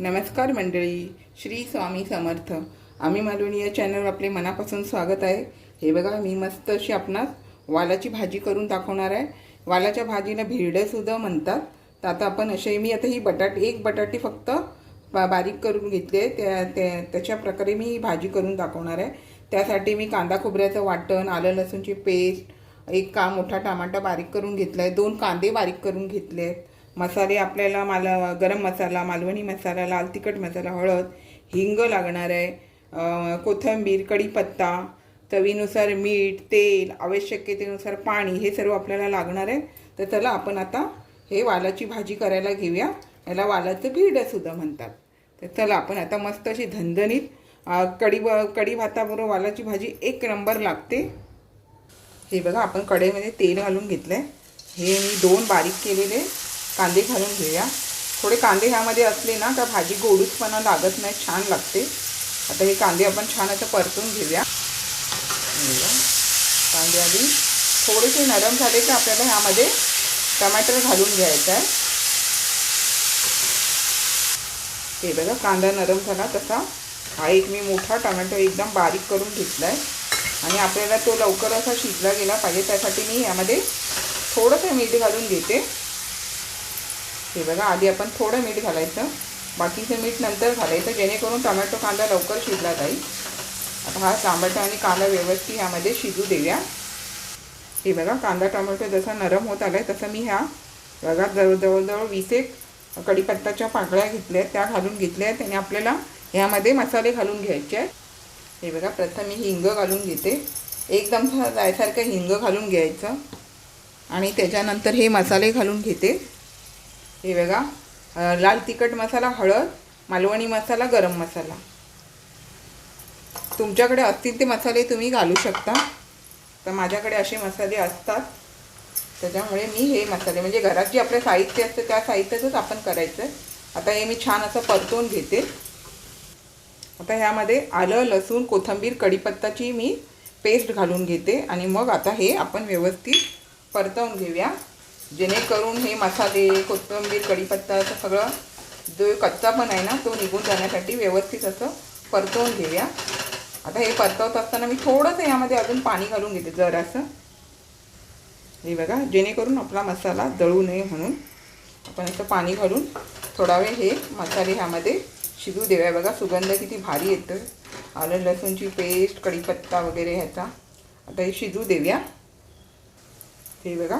नमस्कार मंडळी श्री स्वामी समर्थ. आम्ही मालवणी या चॅनलवर आपले मनापासून स्वागत आहे. हे बघा मी मस्त अशी आपणास वालाची भाजी करून दाखवणार आहे. वालाच्या भाजीला भिरडंसुद्धा म्हणतात. तर आता आपण असे मी आता ही बटाटे एक बटाटी फक्त बा बारीक करून घेतली आहे त्या त्या त्याच्या प्रकारे मी ही भाजी करून दाखवणार आहे. त्यासाठी मी कांदा खोबऱ्याचं वाटण आलं लसूणची पेस्ट एक का मोठा टमाटा बारीक करून घेतला आहे दोन कांदे बारीक करून घेतले आहेत मसाले आपल्याला माला गरम मसाला मालवणी मसाला लाल तिखट मसाला हळद हिंग लागणार आहे. कोथंबीर कोथिंबीर कढीपत्ता चवीनुसार मीठ तेल आवश्यकतेनुसार पाणी हे सर्व आपल्याला लागणार आहे. तर चला आपण आता हे वालाची भाजी करायला घेऊया. याला वालाचं बिरडंसुद्धा म्हणतात. तर चला आपण आता मस्त अशी धनधणीत अं, कढी कढी भाताबरोबर वालाची भाजी एक नंबर लागते. हे बघा आपण कढईमध्ये तेल घालून घेतलं आहे हे मी दोन बारीक केलेले. कांदे घालून घेऊया. थोडे कांदे ह्यामध्ये असले ना तर भाजी गोडूसपणा लागत नाही छान लागते. आता हे कांदे आपण छान असं परतून घेऊया. कांदे आधी थोडेसे नरम झाले की आपल्याला ह्यामध्ये टमाटर घालून घ्यायचं आहे. हे बघा कांदा नरम झाला तसा. हा एक मी मोठा टमॅटो एकदम बारीक करून घेतला आहे आणि आपल्याला तो लवकर असा शिजला गेला पाहिजे त्यासाठी मी यामध्ये थोडंसं मीठ घालून घेते. हे बघा आधी आपण थोडं मीठ घालायचं. बाकीचं मीठ नंतर घालायचं जेणेकरून टमॅटो कांदा लवकर शिजला जाईल. आता हा टमाटा आणि कांदा व्यवस्थित ह्यामध्ये शिजू देऊया. हे बघा कांदा टोमॅटो जसा नरम होत आला आहे तसं मी ह्या बघा जवळ जवळजवळ वीस एक कढीपत्ताच्या पाकळ्या घेतल्या आहेत त्या घालून घेतल्या आहेत. आणि आपल्याला ह्यामध्ये मसाले घालून घ्यायचे आहेत. हे बघा प्रथम मी हिंग घालून घेते. एकदम जायसारखं हिंग घालून घ्यायचं. आणि त्याच्यानंतर हे मसाले घालून घेते. हे बघा लाल तिखट मसाला हळद मालवणी मसाला गरम मसाला. तुमच्याकडे असतील ते मसाले तुम्ही घालू शकता. तर माझ्याकडे असे मसाले असतात. त्याच्यामुळे मी हे मसाले म्हणजे घरात जे आपलं साहित्य असतं त्या साहित्याचंच आपण करायचं आहे. आता हे मी छान असं परतवून घेते. आता ह्यामध्ये आलं लसूण कोथिंबीर कढीपत्ताची मी पेस्ट घालून घेते. आणि मग आता हे आपण व्यवस्थित परतवून घेऊया. जेणेकरून हे मसाले कोथिंबीर कढीपत्ता असं सगळं जो कच्चा पण आहे ना तो निघून जाण्यासाठी व्यवस्थित असं परतवून घेऊया. आता हे परतवत असताना मी थोडंसं यामध्ये अजून पाणी घालून घेते जरासं. हे बघा जेणेकरून आपला मसाला जळू नये म्हणून. आपण असं पाणी घालून थोडा वेळ हे मसाले ह्यामध्ये शिजू देऊया. बघा सुगंध किती भारी येतं आलं लसूणची पेस्ट कढीपत्ता वगैरे ह्याचा. आता हे शिजू देऊया. हे बघा.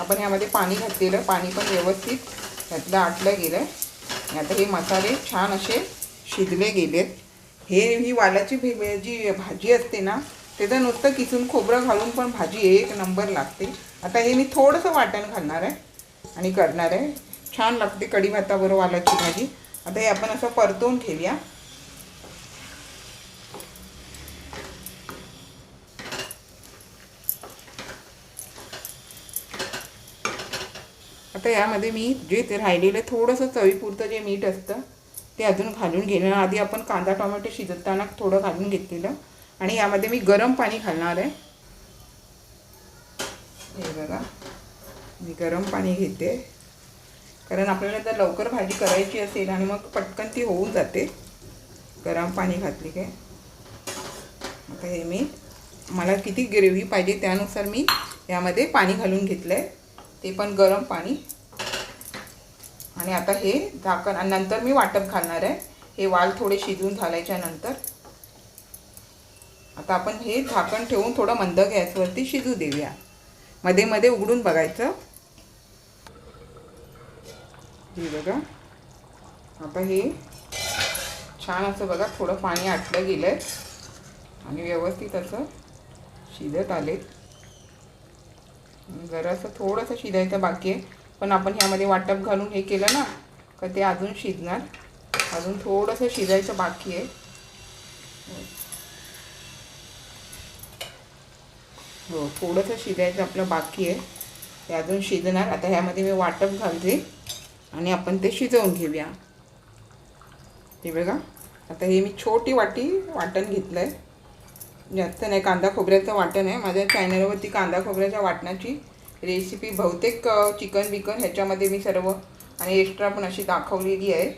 आपण यामध्ये पाणी घातलेलं पाणी पण व्यवस्थित ह्यातलं आटलं गेलं आहे आता हे मसाले छान असे शिजले गेलेत. हे ही वालाची भे जी भाजी असते ना त्याचं नुसतं किसून खोबरं घालून पण भाजी एक नंबर लागते. आता हे मी थोडंसं वाटण घालणार आहे आणि करणार आहे. छान लागते कढी भाताबरोबर वालाची भाजी. आता हे आपण असं परतवून घेऊया आता यामध्ये मी जे ते राहिलेलं थोडंसं चवीपुरतं जे मीठ असतं ते अजून घालून घेणार. आधी आपण कांदा टोमॅटो शिजवताना थोडं घालून घेतलेलं. आणि यामध्ये मी गरम पाणी घालणार आहे. हे बघा. मी गरम पाणी घेते. कारण आपल्याला जर लवकर भाजी करायची असेल आणि मग पटकन ती होऊन जाते. गरम पाणी घातली काय आता हे मी मला किती ग्रेव्ही पाहिजे त्यानुसार मी यामध्ये पाणी घालून घेतलं आहे ते पण गरम पाणी. आणि आता हे झाकण आणि नंतर मी वाटप घालणार आहे. हे वाल थोडे शिजवून झाल्याच्यानंतर. आता आपण हे झाकण ठेवून थोडं मंद गॅसवरती शिजू देऊया. मध्ये मध्ये उघडून बघायचं. हे बघा. आता हे छान असं बघा थोडं पाणी आटलं गेलं आहे आणि व्यवस्थित असं शिजत आले जरासं थोडंसं शिजायचं बाकी आहे. पण आपण ह्यामध्ये वाटप घालून हे केलं ना का ते अजून शिजणार. अजून थोडंसं शिजायचं बाकी आहे. हो थोडंसं शिजायचं आपलं बाकी आहे. ते अजून शिजणार. आता ह्यामध्ये मी वाटप घालते आणि आपण ते शिजवून घेऊया. हे बघा. आता हे मी छोटी वाटी वाटण घेतलं आहे जास्त नाही कांदा खोबऱ्याचं वाटण आहे. माझ्या चॅनलवरती कांदा खोबऱ्याच्या वाटणाची रेसिपी बहुतेक चिकन बिकन ह्याच्यामध्ये मी सर्व आणि एक्स्ट्रा पण अशी दाखवलेली आहे.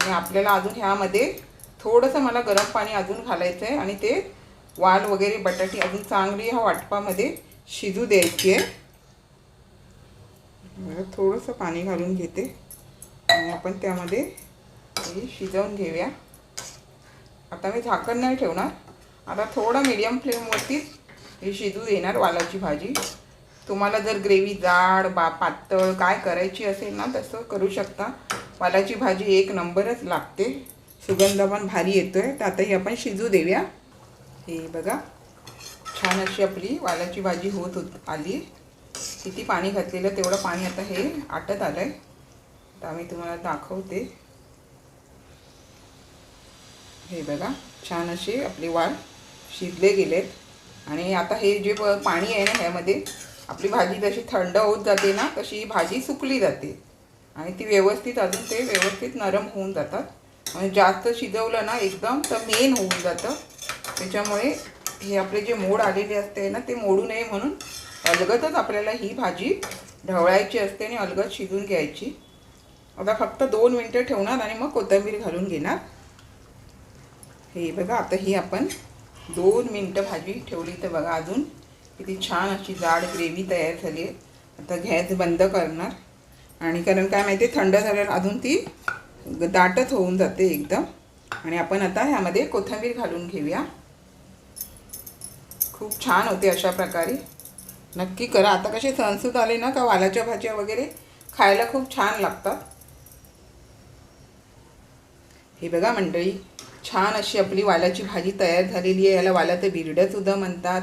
आणि आपल्याला अजून ह्यामध्ये थोडंसं मला गरम पाणी अजून घालायचं आहे आणि ते वाल वगैरे बटाटी अजून चांगली ह्या वाटपामध्ये शिजू द्यायची आहे. थोडंसं पाणी घालून घेते आणि आपण त्यामध्ये हे शिजवून घेऊया. आता मी झाकण नाही ठेवणार. आता थोडं मीडियम फ्लेमवरतीच हे शिजू देणार वालाची भाजी. तुम्हाला जर ग्रेव्ही जाड बा पातळ काय करायची असेल ना तसं करू शकता. वालाची भाजी एक नंबरच लागते. सुगंध पण भारी येतो आहे तर आता ही आपण शिजू देऊया. हे बघा छान अशी आपली वालाची भाजी होत होत आली. किती पाणी घातलेलं तेवढं पाणी आता हे आटत आलं आहे तर आम्ही तुम्हाला दाखवते. हे बघा छान असे आपले वाल शिजले गेलेत. आणि आता हे जे पाणी आहे ना ह्यामध्ये आपली भाजी जशी थंड होत जाते ना तशी ही भाजी सुकली जाते. आणि ती व्यवस्थित अजून ते व्यवस्थित नरम होऊन जातात. आणि जास्त शिजवलं ना एकदम तर मेन होऊन जातं. त्याच्यामुळे हे आपले जे मोड आलेले असते ना ते मोडू नये म्हणून अलगतच आपल्याला ही भाजी ढवळायची असते आणि अलगत शिजून घ्यायची. आता फक्त दोन मिनटं ठेवणार आणि मग कोथिंबीर घालून घेणार. हे बघा आता ही आपण दोन मिनटं भाजी ठेवली तर बघा अजून किती छान अशी जाड ग्रेव्ही तयार झाली आहे. आता गॅस बंद करणार. आणि कारण काय माहिती आहे, थंड झाल्यावर अजून ती दाटच होऊन जाते एकदम. आणि आपण आता ह्यामध्ये कोथिंबीर घालून घेऊया. खूप छान होते अशा प्रकारे. नक्की करा. आता कसे सणसूत आले ना का वालाच्या भाज्या वगैरे खायला खूप छान लागतात. हे बघा मंडळी छान अशी आपली वालाची भाजी तयार झालेली आहे. याला वालाचं बिरडंसुद्धा म्हणतात.